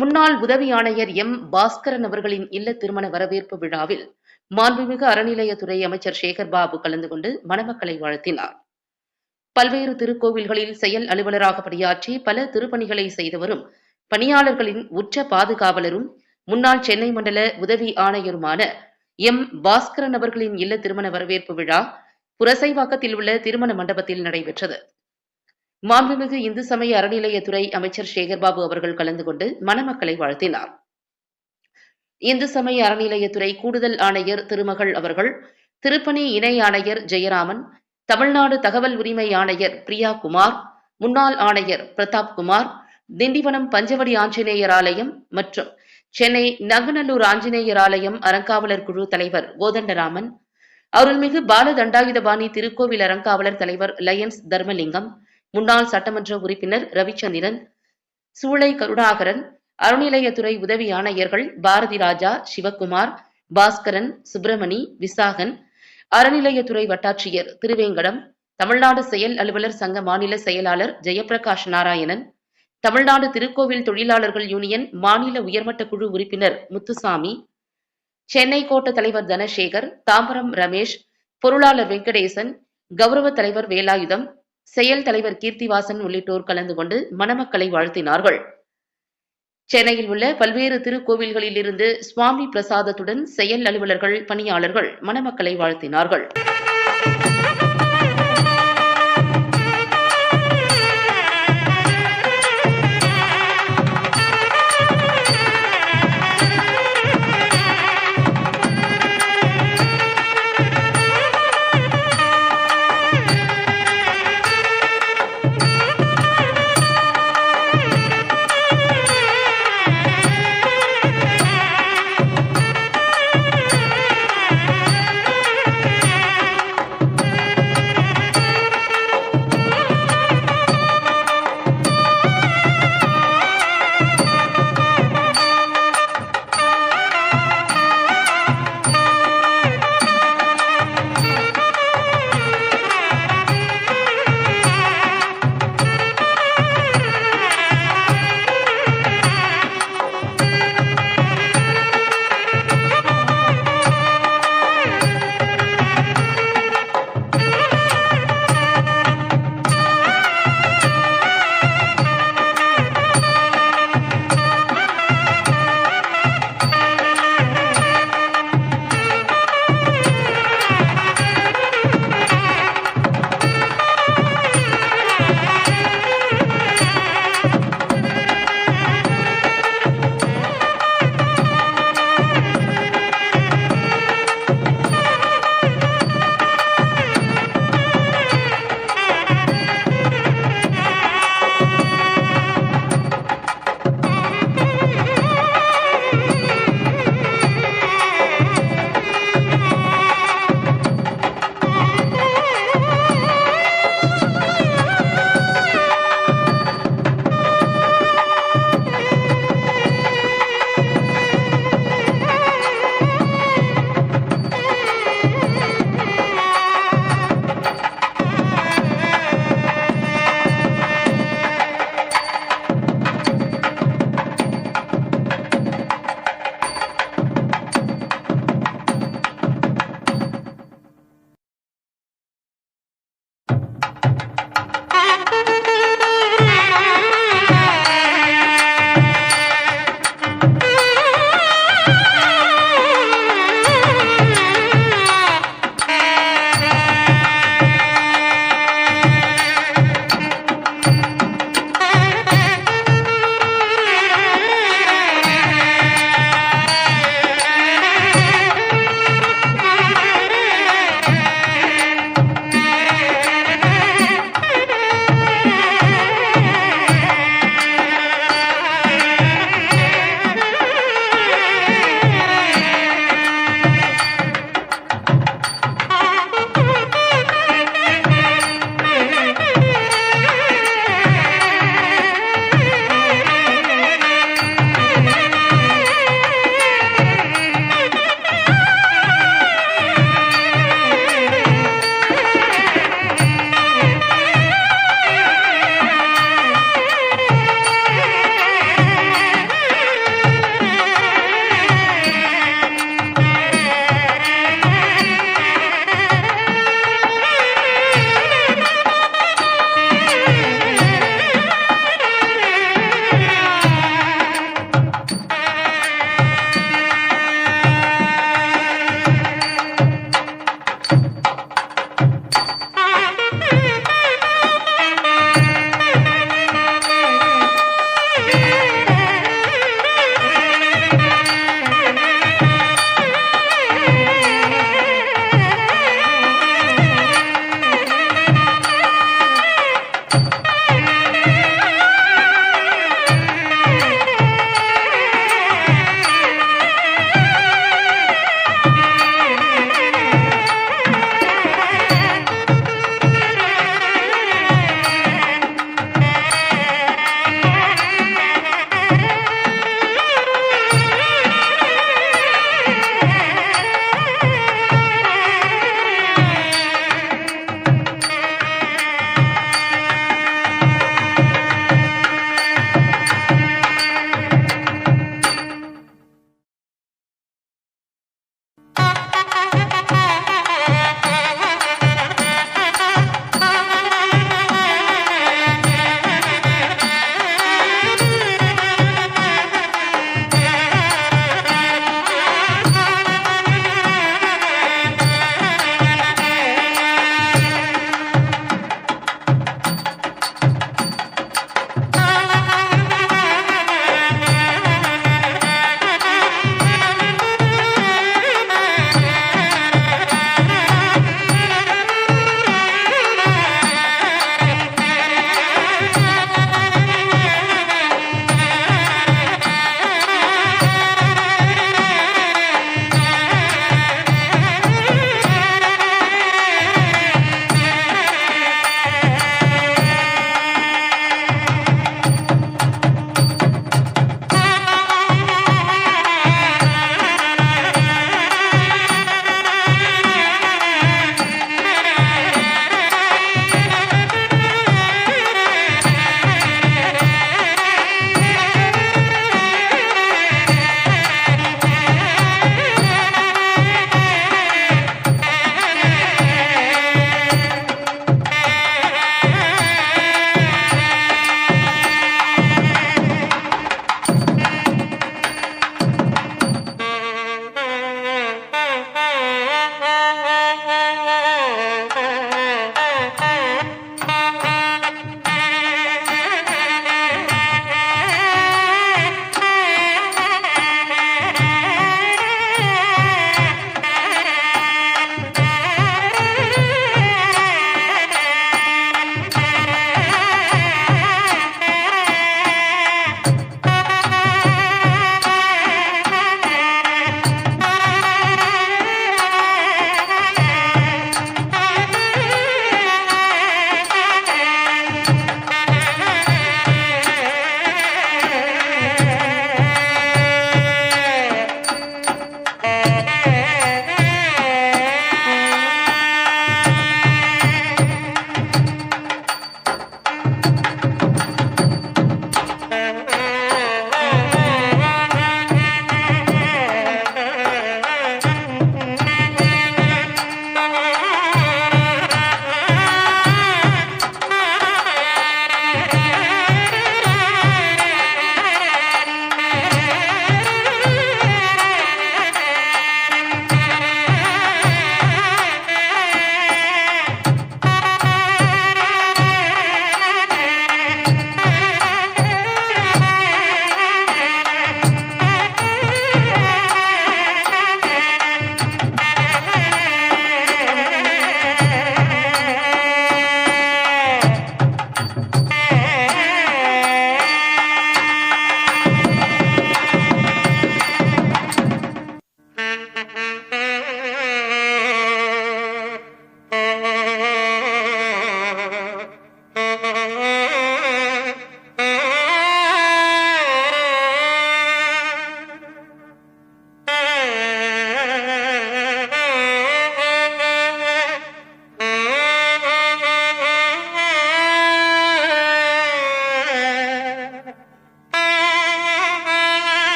முன்னாள் உதவி ஆணையர் எம். பாஸ்கரன் அவர்களின் இல்ல திருமண வரவேற்பு விழாவில் மாண்புமிகு அறநிலையத்துறை அமைச்சர் சேகர் பாபு கலந்து கொண்டு மணமக்களை வாழ்த்தினார். பல்வேறு திருக்கோவில்களில் செயல் அலுவலராக பணியாற்றி பல திருப்பணிகளை செய்து வரும் பணியாளர்களின் உற்ற பாதுகாவலரும் முன்னாள் சென்னை மண்டல உதவி ஆணையருமான எம். பாஸ்கரன் அவர்களின் இல்ல திருமண வரவேற்பு விழா புரசைவாக்கத்தில் உள்ள திருமண மண்டபத்தில் நடைபெற்றது. மாண்புமிகு இந்து சமய அறநிலையத்துறை அமைச்சர் சேகர்பாபு அவர்கள் கலந்து கொண்டு மணமக்களை வாழ்த்தினார். இந்து சமய அறநிலையத்துறை கூடுதல் ஆணையர் திருமகள் அவர்கள் திருப்பணி இணை ஆணையர் ஜெயராமன் தமிழ்நாடு தகவல் உரிமை ஆணையர் பிரியா குமார் முன்னாள் ஆணையர் பிரதாப் குமார் திண்டிவனம் பஞ்சவடி ஆஞ்சநேயர் ஆலயம் மற்றும் சென்னை நங்கநல்லூர் ஆஞ்சநேயர் ஆலயம் அறங்காவலர் குழு தலைவர் கோதண்டராமன் அருள்மிகு பால தண்டாயுதபாணி திருக்கோவில் அறங்காவலர் தலைவர் லயன்ஸ் தர்மலிங்கம் முன்னாள் சட்டமன்ற உறுப்பினர் ரவிச்சந்திரன் சூளை கருணாகரன் அறநிலையத்துறை உதவி ஆணையர்கள் பாரதி ராஜா சிவக்குமார் பாஸ்கரன் சுப்பிரமணி விசாகன் அறநிலையத்துறை வட்டாட்சியர் திருவேங்கடம் தமிழ்நாடு செயல் அலுவலர் சங்க மாநில செயலாளர் ஜெயபிரகாஷ் நாராயணன் தமிழ்நாடு திருக்கோவில் தொழிலாளர்கள் யூனியன் மாநில உயர்மட்ட குழு உறுப்பினர் முத்துசாமி சென்னை கோட்ட தலைவர் தனசேகர் தாம்பரம் ரமேஷ் பொருளாளர் வெங்கடேசன் கௌரவ தலைவர் வேலாயுதம் செயல் தலைவர் கீர்த்திவாசன் உள்ளிட்டோர் கலந்து கொண்டு மணமக்களை வாழ்த்தினார்கள். சென்னையில் உள்ள பல்வேறு திருக்கோவில்களிலிருந்து சுவாமி பிரசாதத்துடன் செயல் அலுவலர்கள் பணியாளர்கள் மணமக்களை வாழ்த்தினார்கள்.